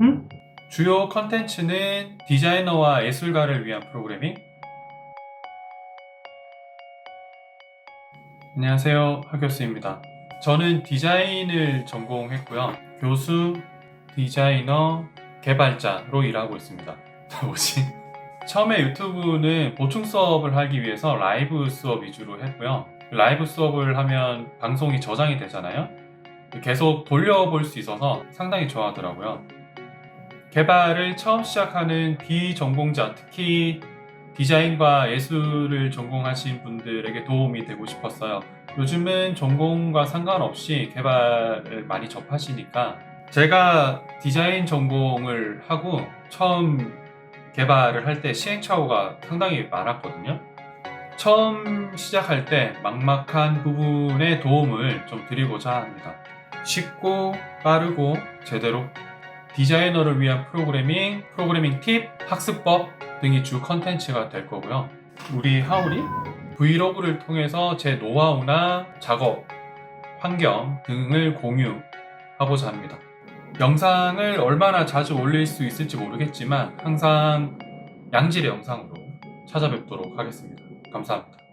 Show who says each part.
Speaker 1: 음? 주요 컨텐츠는 디자이너와 예술가를 위한 프로그래밍. 안녕하세요. 하교수입니다. 저는 디자인을 전공했고요. 교수, 디자이너, 개발자로 일하고 있습니다. 뭐지? 처음에 유튜브는 보충 수업을 하기 위해서 라이브 수업 위주로 했고요. 라이브 수업을 하면 방송이 저장이 되잖아요. 계속 돌려볼 수 있어서 상당히 좋아하더라고요. 개발을 처음 시작하는 비전공자, 특히 디자인과 예술을 전공하신 분들에게 도움이 되고 싶었어요. 요즘은 전공과 상관없이 개발을 많이 접하시니까 제가 디자인 전공을 하고 처음 개발을 할 때 시행착오가 상당히 많았거든요. 처음 시작할 때 막막한 부분에 도움을 좀 드리고자 합니다. 쉽고 빠르고 제대로 디자이너를 위한 프로그래밍, 프로그래밍 팁, 학습법 등이 주 컨텐츠가 될 거고요. 우리 하울이 브이로그를 통해서 제 노하우나 작업, 환경 등을 공유하고자 합니다. 영상을 얼마나 자주 올릴 수 있을지 모르겠지만 항상 양질의 영상으로 찾아뵙도록 하겠습니다. 감사합니다.